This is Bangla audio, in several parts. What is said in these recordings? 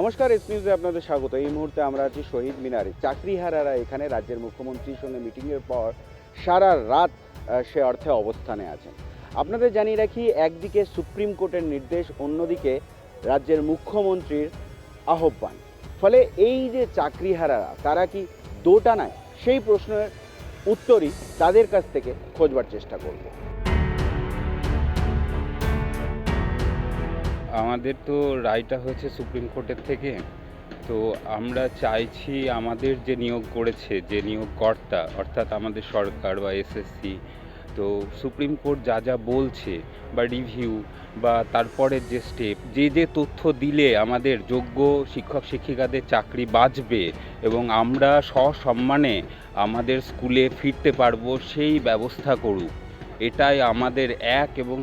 নমস্কার, এস নিউজে আপনাদের স্বাগত। এই মুহূর্তে আমরা আছি শহীদ মিনারে। চাকরিহারারা এখানে রাজ্যের মুখ্যমন্ত্রীর সঙ্গে মিটিংয়ের পর সারা রাত সে অর্থে অবস্থানে আছেন। আপনাদের জানিয়ে রাখি, একদিকে সুপ্রিম কোর্টের নির্দেশ, অন্যদিকে রাজ্যের মুখ্যমন্ত্রীর আহ্বান। ফলে এই যে চাকরিহারারা, তারা কি দোটানায়? সেই প্রশ্নের উত্তরই তাদের কাছ থেকে খোঁজবার চেষ্টা করব। আমাদের তো রায়টা হয়েছে সুপ্রিম কোর্টের থেকে। তো আমরা চাইছি আমাদের যে নিয়োগ করেছে, যে নিয়োগকর্তা, অর্থাৎ আমাদের সরকার বা এসএসসি তো সুপ্রিম কোর্ট যা যা বলছে বা রিভিউ বা তারপরের যে স্টেপ যে যে তথ্য দিলে আমাদের যোগ্য শিক্ষক শিক্ষিকাদের চাকরি বাঁচবে এবং আমরা সসম্মানে আমাদের স্কুলে ফিরতে পারব, সেই ব্যবস্থা করুক। এটাই আমাদের এক এবং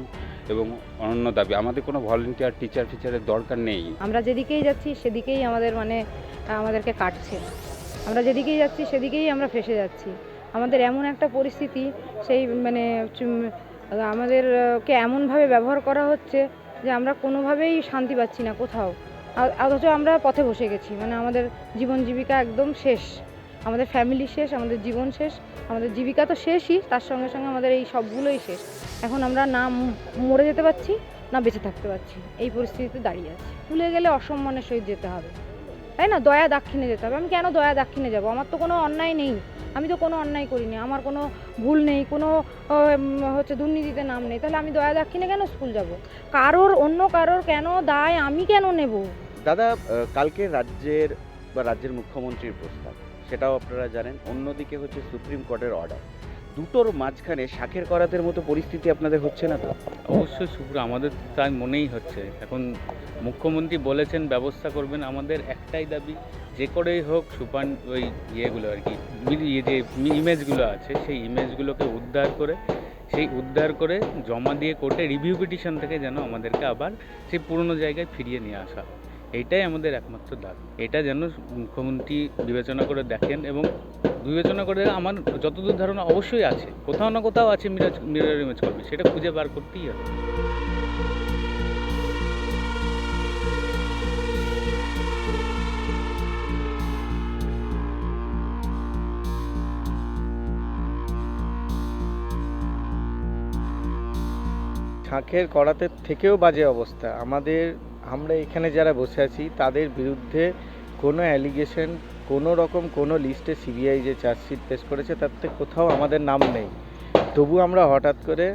এবং অনন্য দাবি। আমাদের কোনো ভলেন্টিয়ার, টিচার ফিচারের দরকার নেই। আমরা যেদিকেই যাচ্ছি, সেদিকেই আমাদের মানে আমাদেরকে কাটছে। আমরা যেদিকেই যাচ্ছি, সেদিকেই আমরা ফেসে যাচ্ছি। আমাদের এমন একটা পরিস্থিতি, সেই মানে আমাদেরকে এমনভাবে ব্যবহার করা হচ্ছে যে আমরা কোনোভাবেই শান্তি পাচ্ছি না কোথাও। অথচ আমরা পথে বসে গেছি। মানে আমাদের জীবন জীবিকা একদম শেষ। আমাদের ফ্যামিলি শেষ, আমাদের জীবন শেষ, আমাদের জীবিকা তো শেষই, তার সঙ্গে সঙ্গে আমাদের এই সবগুলোই শেষ। এখন আমরা না মরে যেতে পারছি, না বেঁচে থাকতে পারছি। এই পরিস্থিতিতে দাঁড়িয়ে আছি। ভুলে গেলে অসম্মানের সহিত যেতে হবে। তাই না? দয়া দাক্ষিণে যেতে হবে। আমি কেন দয়া দাক্ষিণে যাব? আমার তো কোনো অন্যায় নেই। আমি তো কোনো অন্যায় করিনি। আমার কোনো ভুল নেই। কোনো হচ্ছে দুর্নীতিতে নাম নেই। তাহলে আমি দয়া দাক্ষিণে কেন স্কুল যাব? কারোর, অন্য কারোর কেন দায় আমি কেন নেব? দাদা কালকে রাজ্যের বা রাজ্যের মুখ্যমন্ত্রীর প্রস্তাব। সেটাও আপনারা জানেন। অন্যদিকে হচ্ছে সুপ্রিম কোর্টের অর্ডার দুটোর মাঝখানে শাখের করাতের মতো পরিস্থিতি আপনাদের হচ্ছে না তো? অবশ্যই শুভ্র আমাদের তাই মনেই হচ্ছে। এখন মুখ্যমন্ত্রী বলেছেন, ব্যবস্থা করবেন আমাদের একটাই দাবি, যে করেই হোক সুপান ওই ইয়েগুলো আর কি ইয়ে যে ইমেজগুলো আছে, সেই ইমেজগুলোকে উদ্ধার করে, সেই উদ্ধার করে জমা দিয়ে কোর্টে রিভিউ পিটিশন থেকে যেন আমাদেরকে আবার সেই পুরনো জায়গায় ফিরিয়ে নিয়ে আসা। এইটাই আমাদের একমাত্র দাবি। এটা যেন মুখ্যমন্ত্রী বিবেচনা করে দেখেন এবং বিবেচনা করে আমার যতদূর ধারণা অবশ্যই আছে। কোথাও না কোথাও আছে মিরাজ মিরর ইমেজ করবে সেটা খুঁজে বার করতেই হবে। শাঁখের করাতে থেকেও বাজে অবস্থা। আমাদের আমরা এখানে যারা বসে আছি, তাদের বিরুদ্ধে কোনো অ্যালিগেশন কোনো রকম কোনো লিস্টে সিবিআই যে চার্জশিট পেশ করেছে, তাতে কোথাও আমাদের নাম নেই। তবু আমরা হঠাৎ করে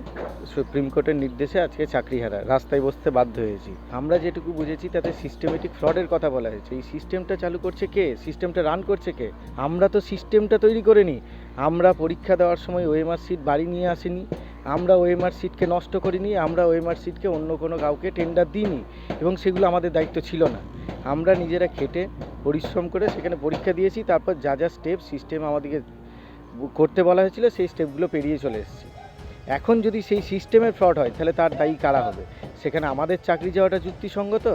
সুপ্রিম কোর্টের নির্দেশে আজকে চাকরি হারা রাস্তায় বসতে বাধ্য হয়েছি। আমরা যেটুকু বুঝেছি, তাতে সিস্টেমেটিক ফ্রডের কথা বলা হয়েছে। এই সিস্টেমটা চালু করছে কে? সিস্টেমটা রান করছে কে? আমরা তো সিস্টেমটা তৈরি করিনি। আমরা পরীক্ষা দেওয়ার সময় ওএমআর সিট বাড়ি নিয়ে আসিনি। আমরা ওএমআর সিটকে নষ্ট করিনি, আমরা ওএমআর সিটকে অন্য কোনো কাউকে টেন্ডার দিইনি এবং সেগুলো আমাদের দায়িত্ব ছিল না। আমরা নিজেরা খেটে পরিশ্রম করে সেখানে পরীক্ষা দিয়েছি, তারপর যা যা স্টেপ সিস্টেম আমাদেরকে করতে বলা হয়েছিল সেই স্টেপগুলো পেরিয়ে চলে এসেছি। এখন যদি সেই সিস্টেমের ফ্রড হয়, তাহলে তার দায়ী কারা হবে? সেখানে আমাদের চাকরি যাওয়াটা যুক্তিসঙ্গত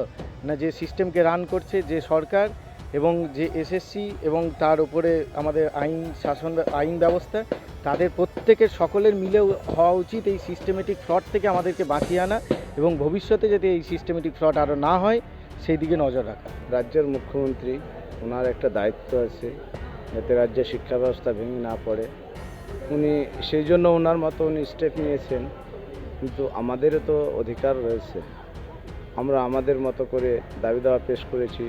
না যে সিস্টেমকে রান করছে যে সরকার এবং যে এসএসসি এবং তার উপরে আমাদের আইন, শাসন, আইন ব্যবস্থা তাদের প্রত্যেকের সকলের মিলেও হওয়া উচিত এই সিস্টেমেটিক ফ্রড থেকে আমাদেরকে বাঁচিয়ে আনা এবং ভবিষ্যতে যাতে এই সিস্টেমেটিক ফ্রড আরও না হয়, সেই দিকে নজর রাখা। রাজ্যের মুখ্যমন্ত্রী, ওনার একটা দায়িত্ব আছে যাতে রাজ্যের শিক্ষা ব্যবস্থা ভেঙে না পড়ে। উনি, সেই জন্য ওনার মতো উনি স্টেপ নিয়েছেন, কিন্তু আমাদেরও তো অধিকার রয়েছে। আমরা আমাদের মতো করে দাবি দাওয়া পেশ করেছি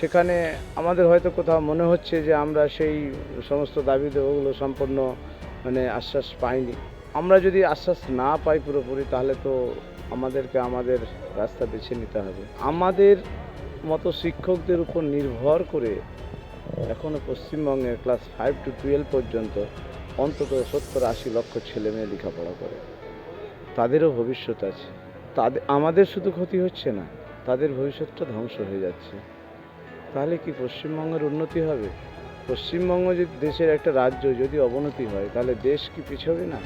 সেখানে আমাদের হয়তো কোথাও মনে হচ্ছে যে আমরা সেই সমস্ত দাবি দেওয়াগুলো সম্পূর্ণ মানে আশ্বাস পাইনি। আমরা যদি আশ্বাস না পাই পুরোপুরি, তাহলে তো আমাদেরকে আমাদের রাস্তা বেছে নিতে হবে। আমাদের মতো শিক্ষকদের উপর নির্ভর করে এখনও পশ্চিমবঙ্গের ক্লাস ফাইভ টু টুয়েলভ পর্যন্ত অন্তত সত্তর আশি লক্ষ ছেলে মেয়ে লেখাপড়া করে। তাদেরও ভবিষ্যৎ আছে। তাদের আমাদের শুধু ক্ষতি হচ্ছে না, তাদের ভবিষ্যৎটা ধ্বংস হয়ে যাচ্ছে। তাহলে কি পশ্চিমবঙ্গের উন্নতি হবে? পশ্চিমবঙ্গ যদি দেশের একটা রাজ্য যদি অবনতি হয়, তাহলে দেশ কি পিছবে না?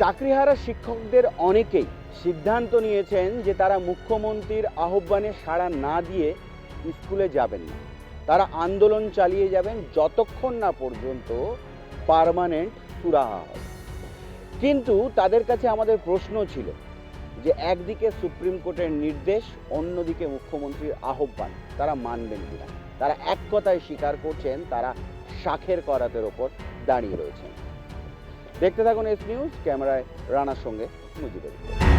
চাকরিহারা শিক্ষকদের অনেকেই সিদ্ধান্ত নিয়েছেন যে তারা মুখ্যমন্ত্রীর আহ্বানে সাড়া না দিয়ে স্কুলে যাবেন না। তারা আন্দোলন চালিয়ে যাবেন যতক্ষণ না পর্যন্ত পার্মানেন্ট সুরাহা হয়। কিন্তু তাদের কাছে আমাদের প্রশ্ন ছিল যে একদিকে সুপ্রিম কোর্টের নির্দেশ, অন্যদিকে মুখ্যমন্ত্রীর আহ্বান। তারা মানবেন কিনা? তারা এক কথায় স্বীকার করছেন, তারা শাখের করাতের ওপর দাঁড়িয়ে রয়েছেন। দেখতে থাকুন এস নিউজ, ক্যামেরায় রানার সঙ্গে মুজিবের